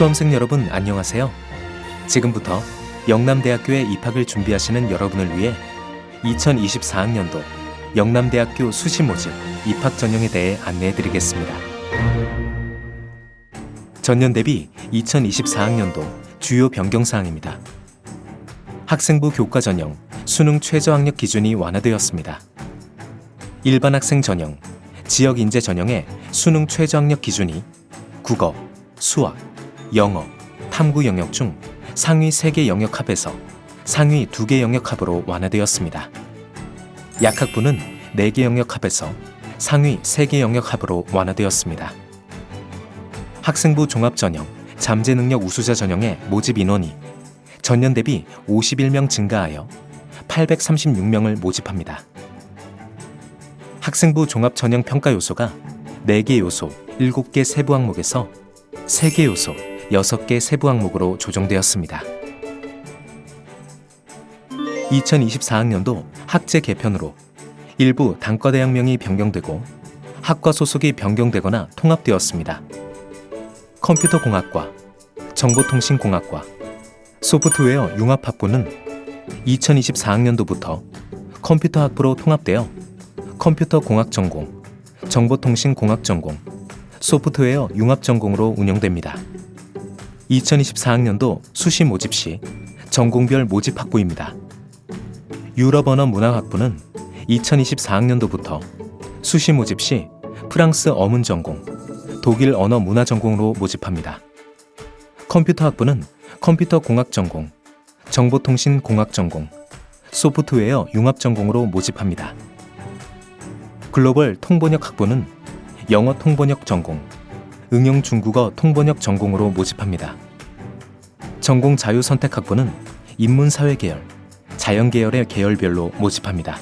수험생 여러분 안녕하세요. 지금부터 영남대학교에 입학을 준비하시는 여러분을 위해 2024학년도 영남대학교 수시 모집 입학 전형에 대해 안내해 드리겠습니다. 전년 대비 2024학년도 주요 변경 사항입니다. 학생부 교과 전형 수능 최저 학력 기준이 완화되었습니다. 일반 학생 전형, 지역 인재 전형의 수능 최저 학력 기준이 국어, 수학, 영어, 탐구 영역 중 상위 3개 영역 합에서 상위 2개 영역 합으로 완화되었습니다. 약학부는 4개 영역 합에서 상위 3개 영역 합으로 완화되었습니다. 학생부 종합 전형, 잠재 능력 우수자 전형의 모집 인원이 전년 대비 51명 증가하여 836명을 모집합니다. 학생부 종합 전형 평가 요소가 4개 요소, 7개 세부 항목에서 3개 요소, 6개 세부 항목으로 조정되었습니다. 2024학년도 학제 개편으로 일부 단과 대학명이 변경되고 학과 소속이 변경되거나 통합되었습니다. 컴퓨터공학과, 정보통신공학과, 소프트웨어 융합학부는 2024학년도부터 컴퓨터학부로 통합되어 컴퓨터공학 전공, 정보통신공학 전공, 소프트웨어 융합 전공으로 운영됩니다. 2024학년도 수시 모집 시 전공별 모집 학부입니다. 유럽 언어 문학 학부는 2024학년도부터 수시 모집 시 프랑스 어문 전공, 독일 언어 문화 전공으로 모집합니다. 컴퓨터 학부는 컴퓨터 공학 전공, 정보통신 공학 전공, 소프트웨어 융합 전공으로 모집합니다. 글로벌 통번역 학부는 영어 통번역 전공, 응용 중국어 통번역 전공으로 모집합니다. 전공 자유 선택 학부는 인문 사회 계열, 자연 계열의 계열별로 모집합니다.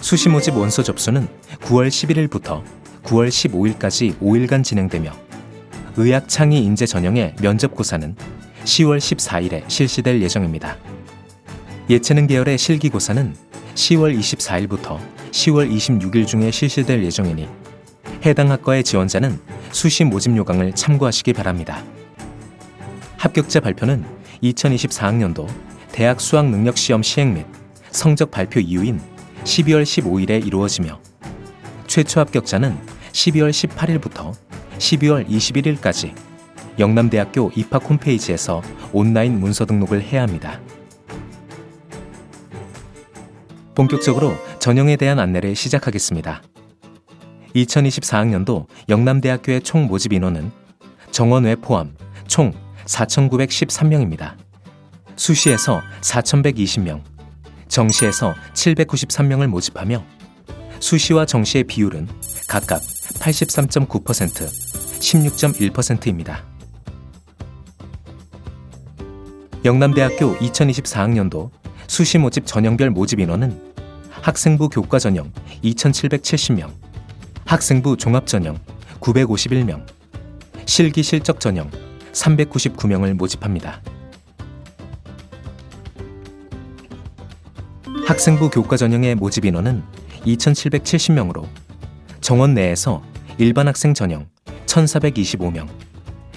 수시 모집 원서 접수는 9월 11일부터 9월 15일까지 5일간 진행되며 의학 창의 인재 전형의 면접 고사는 10월 14일에 실시될 예정입니다. 예체능 계열의 실기 고사는 10월 24일부터 10월 26일 중에 실시될 예정이니 해당 학과의 지원자는 수시 모집 요강을 참고하시기 바랍니다. 합격자 발표는 2024학년도 대학 수학 능력 시험 시행 및 성적 발표 이후인 12월 15일에 이루어지며 최초 합격자는 12월 18일부터 12월 21일까지 영남대학교 입학 홈페이지에서 온라인 문서 등록을 해야 합니다. 본격적으로 전형에 대한 안내를 시작하겠습니다. 2024학년도 영남대학교의 총 모집 인원은 정원 외 포함 총 4,913명입니다. 수시에서 4,120명, 정시에서 793명을 모집하며 수시와 정시의 비율은 각각 83.9%, 16.1%입니다. 영남대학교 2024학년도 수시 모집 전형별 모집 인원은 학생부 교과 전형 2,770명, 학생부 종합 전형 951명, 실기 실적 전형 399명을 모집합니다. 학생부 교과 전형의 모집 인원은 2,770명으로 정원 내에서 일반 학생 전형 1,425명,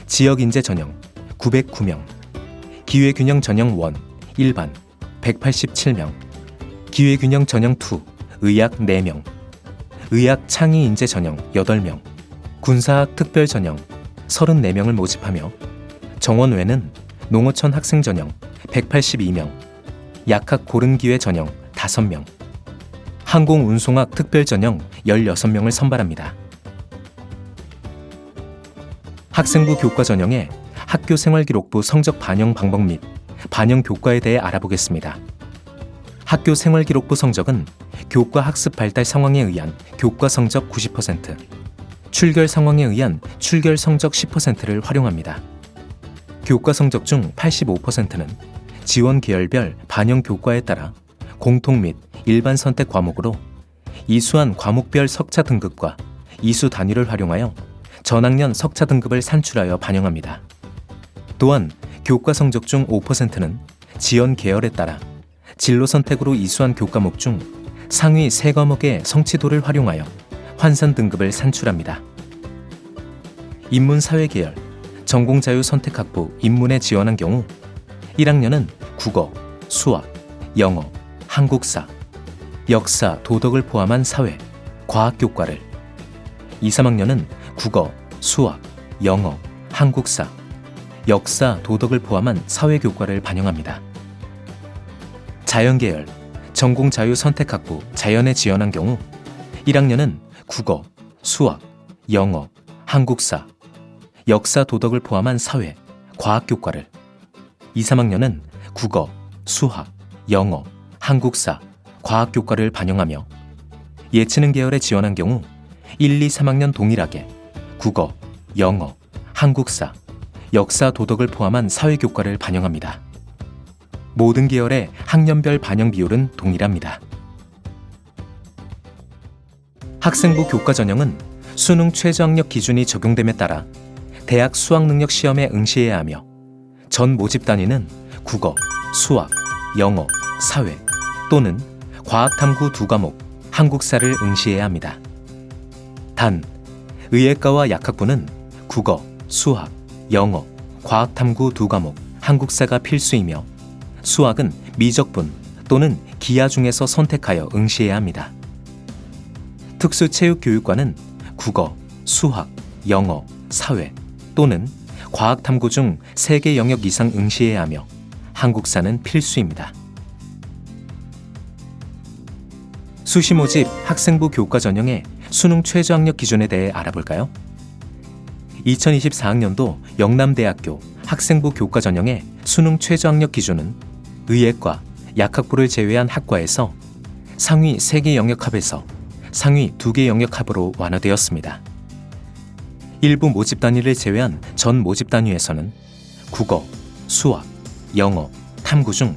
지역 인재 전형 909명, 기회균형 전형 1 일반 187명, 기회균형 전형 2 의학 4명, 의학 창의 인재 전형 8명, 군사학 특별 전형 34명을 모집하며 정원 외는 농어촌 학생 전형 182명, 약학 고른 기회 전형 5명, 항공 운송학 특별 전형 16명을 선발합니다. 학생부 교과 전형의 학교 생활 기록부 성적 반영 방법 및 반영 교과에 대해 알아보겠습니다. 학교 생활기록부 성적은 교과 학습 발달 상황에 의한 교과 성적 90%, 출결 상황에 의한 출결 성적 10%를 활용합니다. 교과 성적 중 85%는 지원 계열별 반영 교과에 따라 공통 및 일반 선택 과목으로 이수한 과목별 석차 등급과 이수 단위를 활용하여 전학년 석차 등급을 산출하여 반영합니다. 또한 교과 성적 중 5%는 지원 계열에 따라 진로 선택으로 이수한 교과목 중 상위 3과목의 성취도를 활용하여 환산 등급을 산출합니다. 인문사회 계열, 전공자유 선택학부 인문에 지원한 경우 1학년은 국어, 수학, 영어, 한국사, 역사, 도덕을 포함한 사회, 과학교과를 2, 3학년은 국어, 수학, 영어, 한국사, 역사, 도덕을 포함한 사회교과를 반영합니다. 자연계열, 전공자유 선택학부 자연에 지원한 경우 1학년은 국어, 수학, 영어, 한국사, 역사, 도덕을 포함한 사회, 과학 교과를 2, 3학년은 국어, 수학, 영어, 한국사, 과학 교과를 반영하며 예체능 계열에 지원한 경우 1, 2, 3학년 동일하게 국어, 영어, 한국사, 역사, 도덕을 포함한 사회 교과를 반영합니다. 모든 계열의 학년별 반영 비율은 동일합니다. 학생부 교과 전형은 수능 최저학력 기준이 적용됨에 따라 대학 수학능력 시험에 응시해야 하며 전 모집 단위는 국어, 수학, 영어, 사회 또는 과학탐구 두 과목, 한국사를 응시해야 합니다. 단, 의예과와 약학부는 국어, 수학, 영어, 과학탐구 두 과목, 한국사가 필수이며 수학은 미적분 또는 기하 중에서 선택하여 응시해야 합니다. 특수체육교육과는 국어, 수학, 영어, 사회 또는 과학탐구 중 3개 영역 이상 응시해야 하며 한국사는 필수입니다. 수시 모집 학생부 교과 전형의 수능 최저학력 기준에 대해 알아볼까요? 2024학년도 영남대학교 학생부 교과 전형의 수능 최저학력 기준은 의예과, 약학부를 제외한 학과에서 상위 3개 영역 합에서 상위 2개 영역 합으로 완화되었습니다. 일부 모집 단위를 제외한 전 모집 단위에서는 국어, 수학, 영어, 탐구 중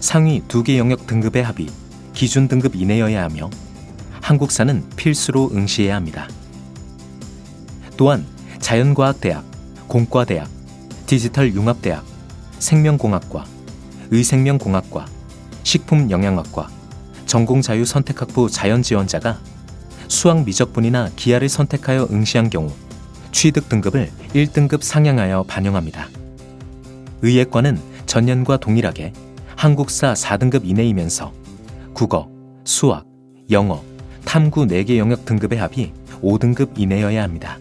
상위 2개 영역 등급의 합이 기준 등급 이내여야 하며 한국사는 필수로 응시해야 합니다. 또한 자연과학대학, 공과대학, 디지털융합대학, 생명공학과, 의생명공학과, 식품영양학과, 전공자유선택학부 자연지원자가 수학 미적분이나 기하를 선택하여 응시한 경우 취득 등급을 1등급 상향하여 반영합니다. 의예과는 전년과 동일하게 한국사 4등급 이내이면서 국어, 수학, 영어, 탐구 4개 영역 등급의 합이 5등급 이내여야 합니다.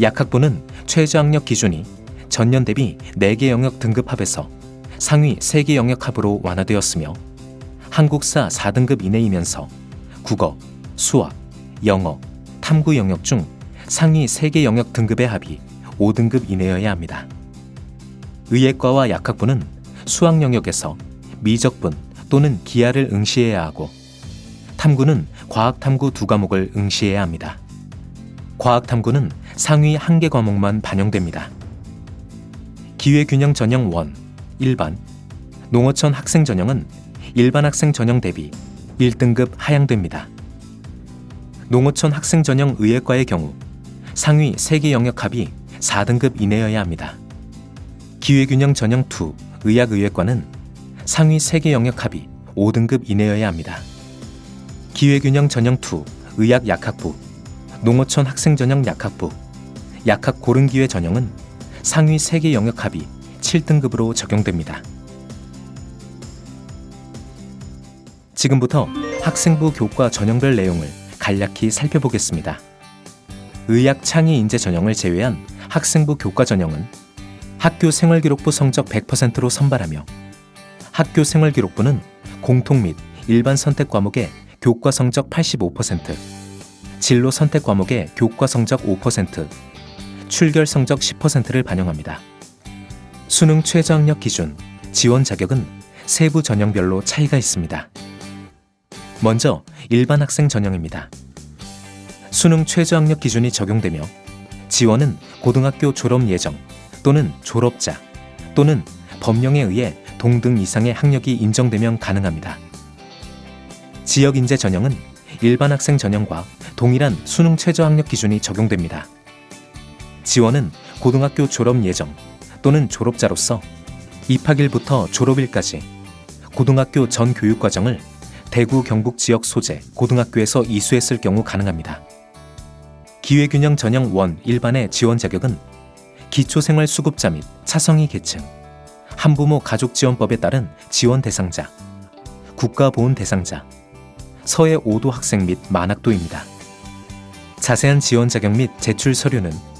약학부는 최저학력 기준이 전년 대비 4개 영역 등급 합에서 상위 3개 영역 합으로 완화되었으며 한국사 4등급 이내이면서 국어, 수학, 영어, 탐구 영역 중 상위 3개 영역 등급의 합이 5등급 이내여야 합니다. 의예과와 약학부는 수학 영역에서 미적분 또는 기하를 응시해야 하고 탐구는 과학탐구 두 과목을 응시해야 합니다. 과학탐구는 상위 한 개 과목만 반영됩니다. 기회균형 전형 1, 일반, 농어촌 학생 전형은 일반 학생 전형 대비 1등급 하향됩니다. 농어촌 학생 전형 의예과의 경우 상위 3개 영역 합이 4등급 이내여야 합니다. 기회균형 전형 2 의학의예과는 상위 3개 영역 합이 5등급 이내여야 합니다. 기회균형 전형 2 의학 약학부 농어촌 학생 전형 약학부 약학 고른기회 전형은 상위 3개 영역 합이 7등급으로 적용됩니다. 지금부터 학생부 교과 전형별 내용을 간략히 살펴보겠습니다. 의학 창의 인재 전형을 제외한 학생부 교과 전형은 학교 생활기록부 성적 100%로 선발하며 학교 생활기록부는 공통 및 일반 선택 과목의 교과 성적 85%, 진로 선택 과목의 교과 성적 5%, 출결 성적 10%를 반영합니다. 수능 최저학력 기준, 지원 자격은 세부 전형별로 차이가 있습니다. 먼저 일반 학생 전형입니다. 수능 최저학력 기준이 적용되며 지원은 고등학교 졸업 예정 또는 졸업자 또는 법령에 의해 동등 이상의 학력이 인정되면 가능합니다. 지역 인재 전형은 일반 학생 전형과 동일한 수능 최저학력 기준이 적용됩니다. 지원은 고등학교 졸업 예정 또는 졸업자로서 입학일부터 졸업일까지 고등학교 전 교육과정을 대구 경북 지역 소재 고등학교에서 이수했을 경우 가능합니다. 기회균형 전형 원 일반의 지원 자격은 기초생활수급자 및 차성위 계층, 한부모 가족지원법에 따른 지원 대상자, 국가보훈 대상자, 서해 5도 학생 및 만학도입니다. 자세한 지원 자격 및 제출 서류는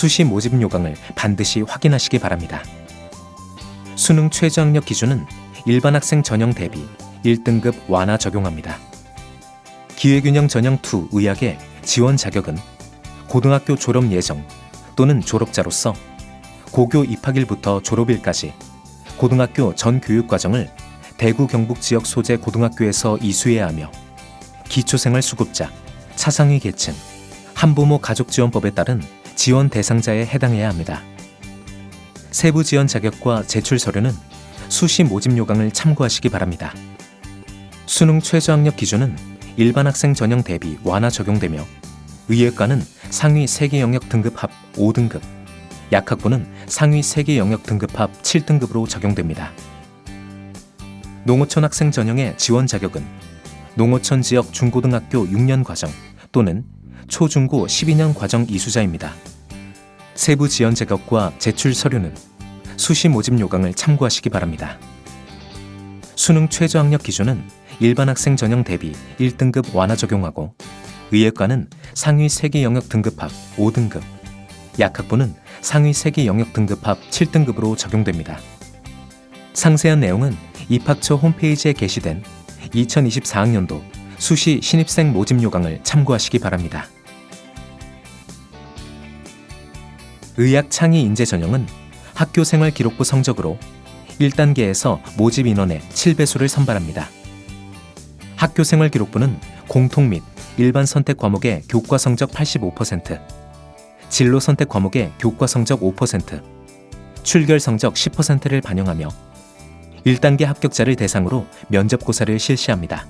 수시 모집 요강을 반드시 확인하시기 바랍니다. 수능 최저학력 기준은 일반 학생 전형 대비 1등급 완화 적용합니다. 기회균형 전형 2 의학의 지원 자격은 고등학교 졸업 예정 또는 졸업자로서 고교 입학일부터 졸업일까지 고등학교 전 교육과정을 대구 경북 지역 소재 고등학교에서 이수해야 하며 기초생활 수급자, 차상위 계층, 한부모 가족지원법에 따른 지원 대상자에 해당해야 합니다. 세부 지원 자격과 제출 서류는 수시 모집 요강을 참고하시기 바랍니다. 수능 최저학력 기준은 일반 학생 전형 대비 완화 적용되며 의예과는 상위 3개 영역 등급 합 5등급, 약학부는 상위 3개 영역 등급 합 7등급으로 적용됩니다. 농어촌 학생 전형의 지원 자격은 농어촌 지역 중고등학교 6년 과정 또는 초중고 12년 과정 이수자입니다. 세부 지원 자격과 제출 서류는 수시 모집 요강을 참고하시기 바랍니다. 수능 최저학력 기준은 일반 학생 전형 대비 1등급 완화 적용하고 의예과는 상위 3개 영역 등급합 5등급, 약학부는 상위 3개 영역 등급합 7등급으로 적용됩니다. 상세한 내용은 입학처 홈페이지에 게시된 2024학년도 수시 신입생 모집 요강을 참고하시기 바랍니다. 의학 창의 인재 전형은 학교 생활 기록부 성적으로 1단계에서 모집 인원의 7배수를 선발합니다. 학교 생활 기록부는 공통 및 일반 선택 과목의 교과 성적 85%, 진로 선택 과목의 교과 성적 5%, 출결 성적 10%를 반영하며 1단계 합격자를 대상으로 면접고사를 실시합니다.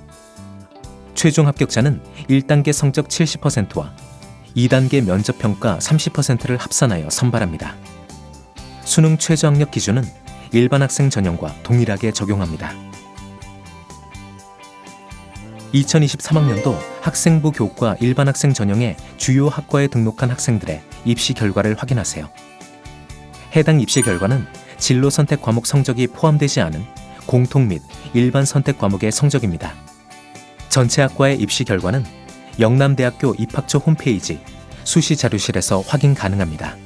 최종 합격자는 1단계 성적 70%와 2단계 면접평가 30%를 합산하여 선발합니다. 수능 최저학력 기준은 일반 학생 전형과 동일하게 적용합니다. 2023학년도 학생부 교과 일반 학생 전형의 주요 학과에 등록한 학생들의 입시 결과를 확인하세요. 해당 입시 결과는 진로 선택 과목 성적이 포함되지 않은 공통 및 일반 선택 과목의 성적입니다. 전체 학과의 입시 결과는 영남대학교 입학처 홈페이지 수시 자료실에서 확인 가능합니다.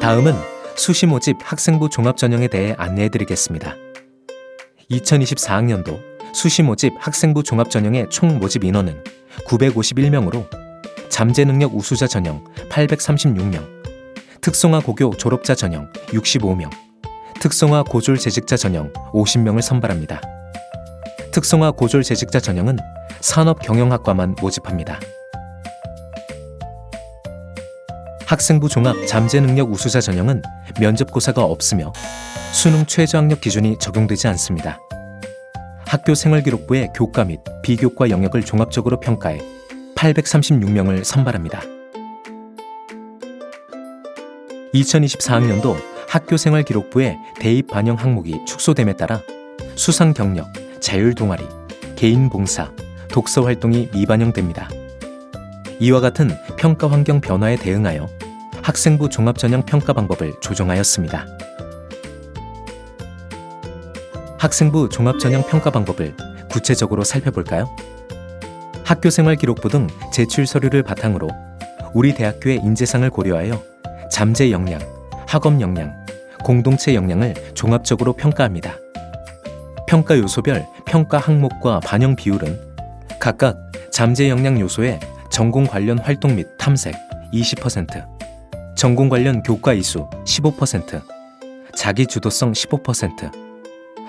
다음은 수시 모집 학생부 종합 전형에 대해 안내해 드리겠습니다. 2024학년도 수시 모집 학생부 종합 전형의 총 모집 인원은 951명으로 잠재 능력 우수자 전형 836명, 특성화 고교 졸업자 전형 65명, 특성화 고졸 재직자 전형 50명을 선발합니다. 특성화 고졸 재직자 전형은 산업경영학과만 모집합니다. 학생부 종합 잠재 능력 우수자 전형은 면접고사가 없으며 수능 최저학력 기준이 적용되지 않습니다. 학교 생활기록부의 교과 및 비교과 영역을 종합적으로 평가해 836명을 선발합니다. 2024학년도 학교 생활기록부의 대입 반영 항목이 축소됨에 따라 수상 경력, 자율 동아리, 개인 봉사, 독서 활동이 미반영됩니다. 이와 같은 평가 환경 변화에 대응하여 학생부 종합 전형 평가 방법을 조정하였습니다. 학생부 종합 전형 평가 방법을 구체적으로 살펴볼까요? 학교 생활 기록부 등 제출 서류를 바탕으로 우리 대학교의 인재상을 고려하여 잠재 역량, 학업 역량, 공동체 역량을 종합적으로 평가합니다. 평가 요소별 평가 항목과 반영 비율은 각각 잠재 역량 요소의 전공 관련 활동 및 탐색 20%, 전공 관련 교과 이수 15%, 자기 주도성 15%,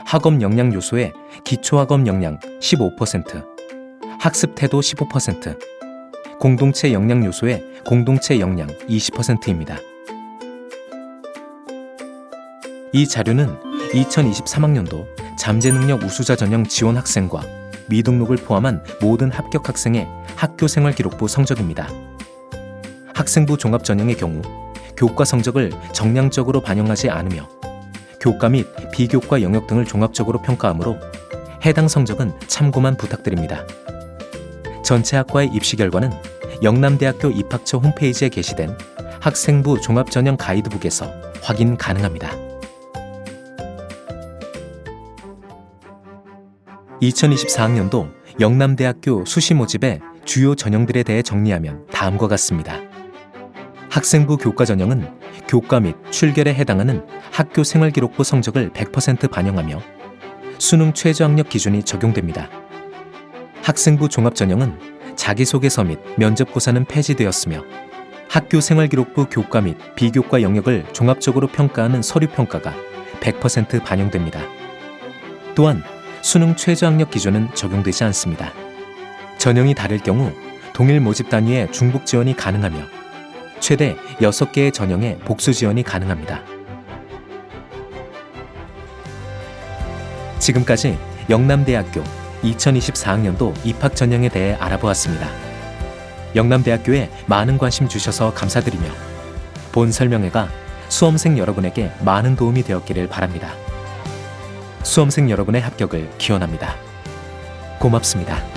학업 역량 요소의 기초 학업 역량 15%, 학습 태도 15%, 공동체 역량 요소의 공동체 역량 20%입니다. 이 자료는 2023학년도 잠재 능력 우수자 전형 지원 학생과 미등록을 포함한 모든 합격 학생의 학교 생활 기록부 성적입니다. 학생부 종합 전형의 경우 교과 성적을 정량적으로 반영하지 않으며 교과 및 비교과 영역 등을 종합적으로 평가하므로 해당 성적은 참고만 부탁드립니다. 전체 학과의 입시 결과는 영남대학교 입학처 홈페이지에 게시된 학생부 종합전형 가이드북에서 확인 가능합니다. 2024학년도 영남대학교 수시 모집의 주요 전형들에 대해 정리하면 다음과 같습니다. 학생부 교과 전형은 교과 및 출결에 해당하는 학교 생활기록부 성적을 100% 반영하며 수능 최저학력 기준이 적용됩니다. 학생부 종합 전형은 자기소개서 및 면접고사는 폐지되었으며 학교 생활기록부 교과 및 비교과 영역을 종합적으로 평가하는 서류 평가가 100% 반영됩니다. 또한 수능 최저학력 기준은 적용되지 않습니다. 전형이 다를 경우 동일 모집 단위의 중복 지원이 가능하며 최대 6개의 전형에 복수 지원이 가능합니다. 지금까지 영남대학교 2024학년도 입학 전형에 대해 알아보았습니다. 영남대학교에 많은 관심 주셔서 감사드리며 본 설명회가 수험생 여러분에게 많은 도움이 되었기를 바랍니다. 수험생 여러분의 합격을 기원합니다. 고맙습니다.